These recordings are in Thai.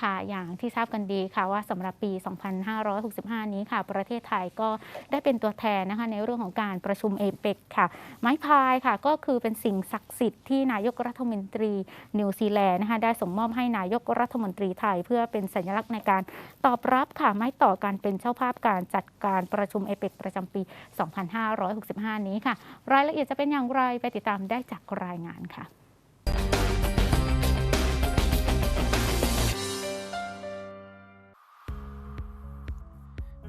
ค่ะ อย่างที่ทราบกันดีค่ะว่าสำหรับปี 2565 นี้ค่ะ ประเทศไทยก็ได้เป็นตัวแทนนะคะในเรื่องของการประชุมเอเปกค่ะ ไม้พายค่ะก็คือเป็นสิ่งศักดิ์สิทธิ์ที่นายกรัฐมนตรีนิวซีแลนด์นะคะได้ส่งมอบให้นายกรัฐมนตรีไทย เพื่อเป็นสัญลักษณ์ในการตอบรับค่ะไม่ต่อการเป็นเจ้าภาพการจัดการประชุมเอเปกประจำปี 2565 นี้ค่ะ รายละเอียดจะเป็นอย่างไรไปติดตามได้จากรายงานค่ะ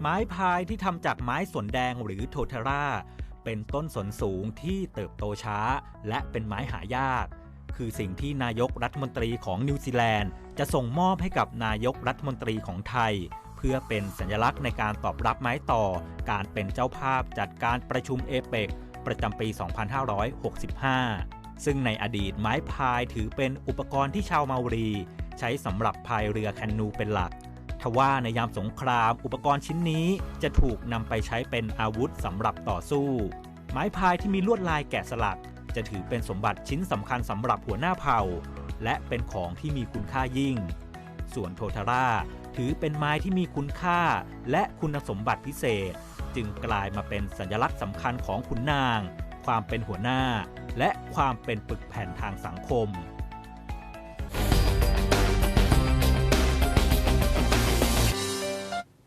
ไม้พายที่ทำจากไม้สนแดงหรือโทเทราเป็นต้นสนสูงที่เติบโตช้า และเป็นไม้หายาก คือสิ่งที่นายกรัฐมนตรีของนิวซีแลนด์ จะส่งมอบให้กับนายกรัฐมนตรีของไทย เพื่อเป็นสัญลักษณ์ในการตอบรับไม้ต่อ การเป็นเจ้าภาพจัดการประชุมเอเปกประจำปี 2565 ซึ่งในอดีตไม้พายถือเป็นอุปกรณ์ที่ชาวเมารี ใช้สำหรับพายเรือแคนูเป็นหลัก ทว่าในยามสงครามอุปกรณ์ชิ้นนี้จะถูกนำไปใช้เป็นอาวุธสำหรับต่อสู้ ไม้พายที่มีลวดลายแกะสลัก จะถือเป็นสมบัติชิ้นสำคัญสำหรับหัวหน้าเผ่า และเป็นของที่มีคุณค่ายิ่ง ส่วนโททาร่าถือเป็นไม้ที่มีคุณค่า และคุณสมบัติพิเศษ จึงกลายมาเป็นสัญลักษณ์สำคัญของขุนนาง ความเป็นหัวหน้า และความเป็นปึกแผ่นทางสังคม